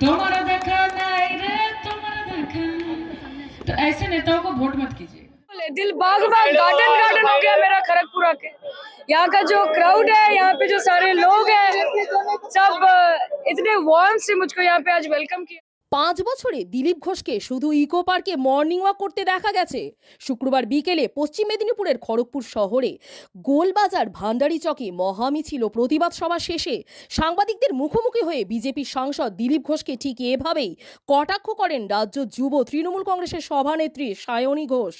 तुम्हारा देखा नहीं रे, तुम्हारा देखा तो ऐसे नेताओं को वोट मत कीजिए दिल बाग बाग गार्डन गार्डन हो गया मेरा खड़गपुरा के। यहाँ का जो क्राउड है, यहाँ पे जो सारे लोग हैं, सब, इतने वार्म से मुझको यहाँ पे आज वेलकम किया। পাঁচ বছরে দিলীপ ঘোষকে শুধু ইকো পার্কে মর্নিং ওয়াক করতে দেখা গেছে। শুক্রবার বিকেলে পশ্চিম মেদিনীপুরের খড়গপুর শহরে গোলবাজার ভান্ডারি চকে মহামিছিল প্রতিবাদ সভা শেষে। সাংবাদিকদের মুখোমুখি হয়ে বিজেপির সাংসদ দিলীপ ঘোষকে ঠিক এভাবেই কটাক্ষ করেন রাজ্য যুব তৃণমূল কংগ্রেসের সভানেত্রী সায়নী ঘোষ।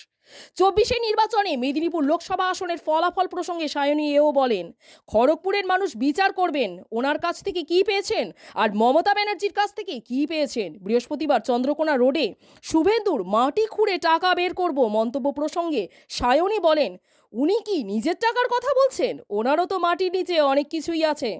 চব্বিশে নির্বাচনে মেদিনীপুর লোকসভা আসনের ফলাফল প্রসঙ্গে সায়নী এও বলেন, খড়গপুরের মানুষ বিচার করবেন, ওনার কাছ থেকে কি পেয়েছেন আর মমতা ব্যানার্জির কাছ থেকে কি পেয়েছেন? বৃহস্পতিবার চন্দ্রকোনা রোডে শুভেন্দুর মাটি খুঁড়ে টাকা বের করব মন্তব্য প্রসঙ্গে সায়নী বলেন, উনি কি নিজের টাকার কথা বলছেন? ওনারও তো মাটির নিচে অনেক কিছুই আছে।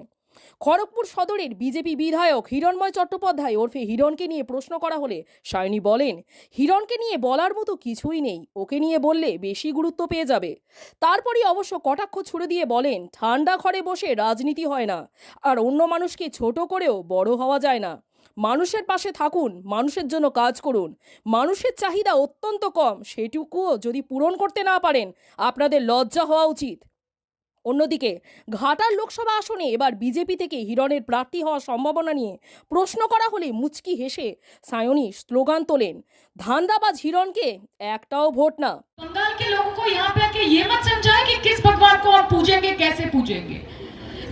খড়গপুর সদরের বিজেপি বিধায়ক হিরণময় চট্টোপাধ্যায় ওরফে হিরণকে নিয়ে প্রশ্ন করা হলে সায়নী বলেন, হিরণকে নিয়ে বলার মতো কিছুই নেই, ওকে নিয়ে বললে বেশি গুরুত্ব পেয়ে যাবে। তারপরই অবশ্য কটাক্ষ ছুড়ে দিয়ে বলেন, ঠান্ডা ঘরে বসে রাজনীতি হয় না, আর অন্য মানুষকে ছোট করেও বড় হওয়া যায় না। মানুষের পাশে থাকুন, মানুষের জন্য কাজ করুন। মানুষের চাহিদা অত্যন্ত কম, সেটুকুও যদি পূরণ করতে না পারেন, আপনাদের লজ্জা হওয়া উচিত। অন্যদিকে ঘাটার লোকসভা আসনে এবার বিজেপি থেকে হিরণের প্রার্থী হওয়ার সম্ভাবনা নিয়ে প্রশ্ন করা হলে মুচকি হেসে সায়নী স্লোগান তোলেন ধান্দাবাজ হিরণকে একটাও ভোট না बंगाल के लोगों को यहाँ पे आके ये मत समझाए कि किस भगवान को आप पूजेंगे कैसे पूजेंगे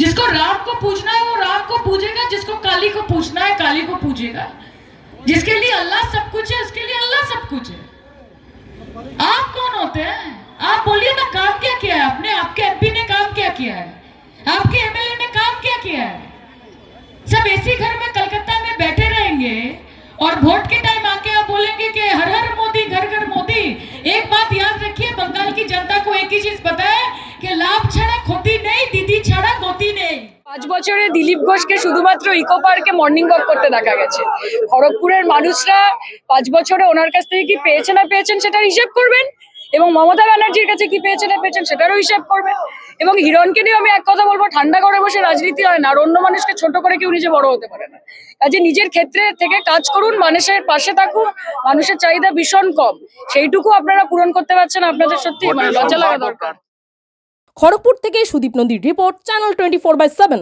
जिसको राम को पूजना है वो राम को पूजेगा जिसको काली को पूजना है काली को पूजेगा जिसके लिए अल्लाह सब कुछ है उसके लिए अल्लाह सब कुछ है आप कौन होते हैं आप बोलिए ना काम क्या किया है आपने आपके एमपी ने काम क्या किया है आपके एमएलए ने काम क्या किया है सब एसी घर में कलकत्ता में बैठे रहेंगे और वोट के टाइम आके आप बोलेंगे कि हर हर मोदी घर घर मोदी एक बात याद रखिए बंगाल की जनता को एक ही चीज पता है कि लाभ छड़ा खोती नहीं दीदी छड़ा गोती नहीं পাঁচ বছরে দিলীপ ঘোষকে শুধুমাত্র ইকো পার্কে মর্নিং ওয়াক করতে দেখা গেছে খড়গপুরের মানুষরা পাঁচ বছরে ওনার কাছ থেকে কি পেয়েছে না পেয়েছেন সেটার হিসেব করবেন এবং মমতা ব্যানার্জির কাছে কি পেয়েছে না পেয়েছেন সেটারও হিসেব করবেন। এবং হিরণকে নিয়ে আমি এক কথা বলব ঠান্ডা করে বসে রাজনীতি হয় না আর অন্য মানুষকে ছোট করে কেউ নিজে বড় হতে পারে না। কাজে নিজের ক্ষেত্রে থেকে কাজ করুন মানুষের পাশে থাকুন মানুষের চাহিদা ভীষণ কম। সেইটুকু আপনারা পূরণ করতে পারছেন আপনাদের সত্যি মানে লজ্জা লাগা দরকার। খড়গপুর থেকে Sudip নন্দীর report channel twenty four by seven